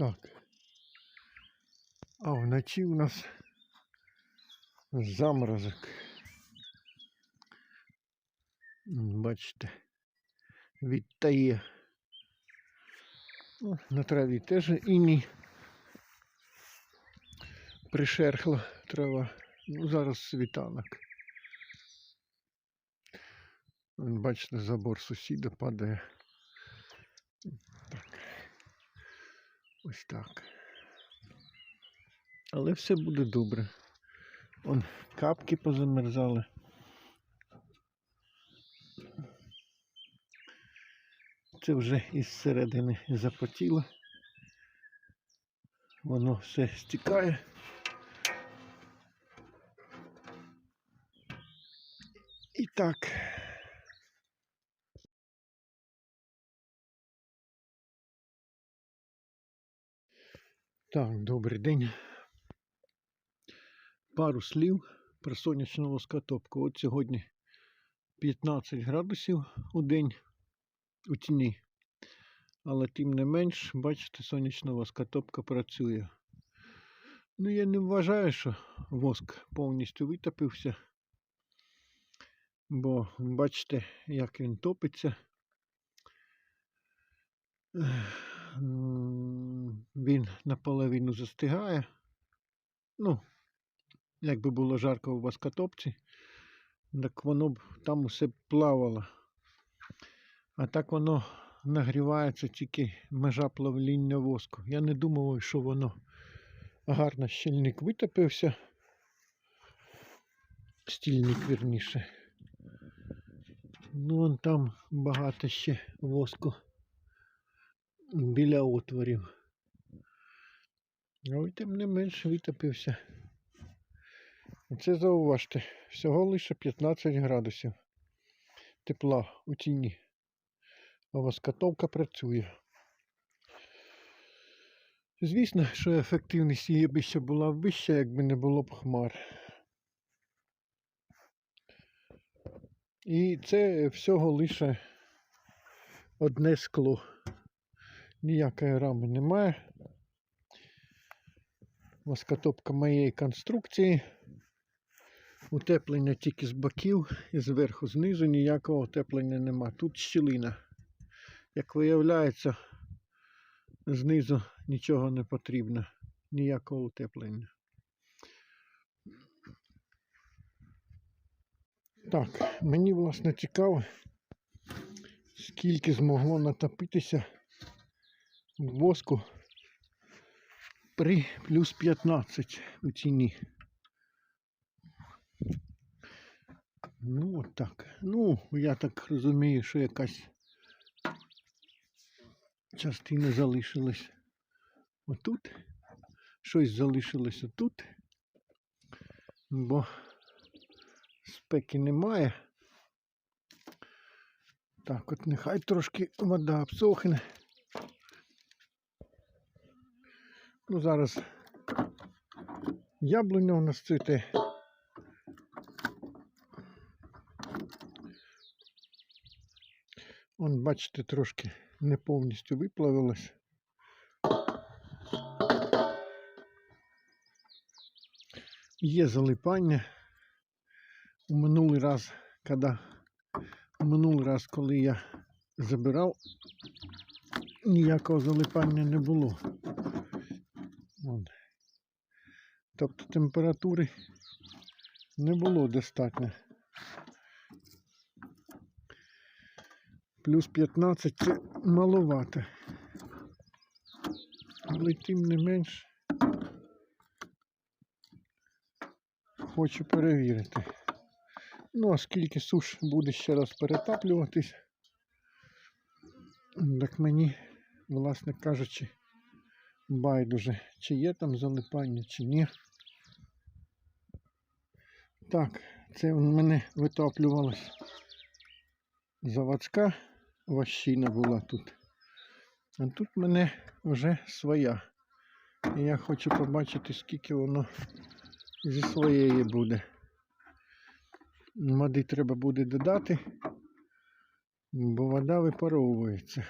Так. А вночі у нас заморозок. Бачите, відтає. Ну, на траві теж іній. Пришерхла трава. Ну, зараз світанок. Бачите, забор сусіда падає. Ось так. Але все буде добре. Вон капки позамерзали. Це вже із середини запотіло. Воно все стікає. І так. Так, добрий день. Пару слів про сонячну лоскотопку. От сьогодні 15 градусів у день у тіні. Але тим не менш, бачите, сонячна воскотопка працює. Ну, я не вважаю, що воск повністю витопився. Бо бачите, як він топиться. Він наполовину застигає. Ну, якби було жарко в воскотопці, так воно б там усе плавало. А так воно нагрівається тільки межа плавління воску. Я не думав, що воно гарно щільник витопився. Стільник вірніше. Ну, вон там багато ще воску біля отворів. Але тим не менш витопився. Це зауважте, всього лише 15 градусів тепла у тіні. А воскотовка працює. Звісно, що ефективність її би ще була вища, якби не було б хмар. І це всього лише одне скло. Ніякої рами немає. Воскотопка моєї конструкції. Утеплення тільки з боків і зверху, знизу ніякого утеплення нема. Тут щілина. Як виявляється, знизу нічого не потрібно, ніякого утеплення. Так, мені власне цікаво, скільки змогло натопитися воску при плюс 15 у ціні. Ну, от так. Ну, я так розумію, що якась частина залишилась отут. Щось залишилось отут. Бо спеки немає. Так, от нехай трошки вода обсохне. Ну, зараз яблуня у нас цвіте. Вон, бачите, трошки не повністю виплавилось. Є залипання. У минулий раз, коли, у минулий раз, коли я забирав, ніякого залипання не було. Тобто температури не було достатньо. Плюс 15 це маловато. Але тим не менш хочу перевірити. Ну, а скільки суш буде ще раз перетаплюватись, так мені, власне кажучи, байдуже, чи є там залипання, чи ні. Так, це в мене витоплювалось заводська ващина була тут. А тут в мене вже своя. І я хочу побачити, скільки воно зі своєї буде. Води треба буде додати, бо вода випаровується.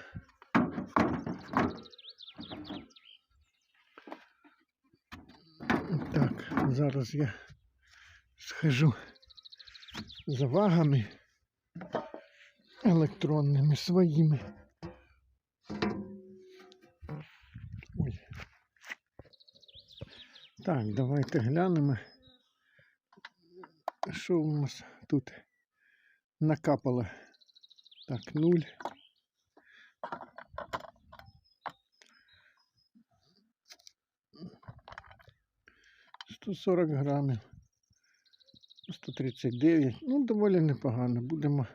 Зараз я схожу за вагами електронними своїми. Ой. Так, давайте глянемо, що у нас тут накапало. Так, нуль. Сто сорок грамів. 139. Ну, доволі непогано. Будемо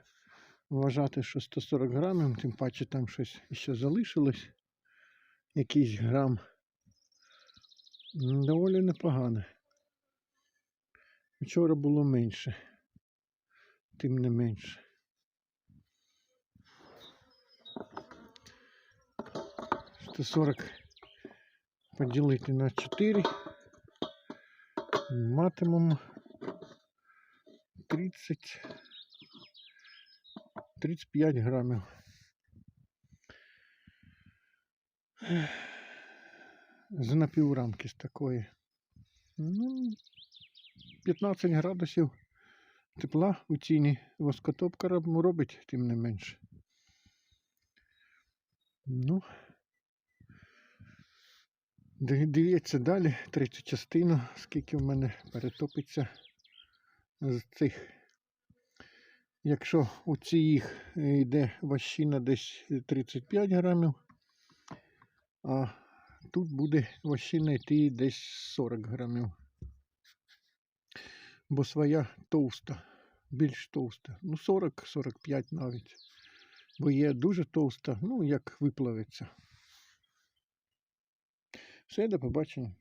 вважати, що 140 грамів, тим паче там щось ще залишилось. Якийсь грам. Ну, Доволі непогано. Вчора було менше. Тим не менше. Сто сорок поділити на 4. Матимемо 30 35 грамів. З напіврамки з такої. Ну, 15 градусів тепла у тіні воскотопка робить, тим не менше. Ну, дивіться далі, третю частину, скільки в мене перетопиться з цих. Якщо у цих йде ващина десь 35 грамів, а тут буде ващина йти десь 40 грамів. Бо своя товста, більш товста. Ну, 40-45 навіть. Бо є дуже товста, ну, як виплавиться. Все, до побачення.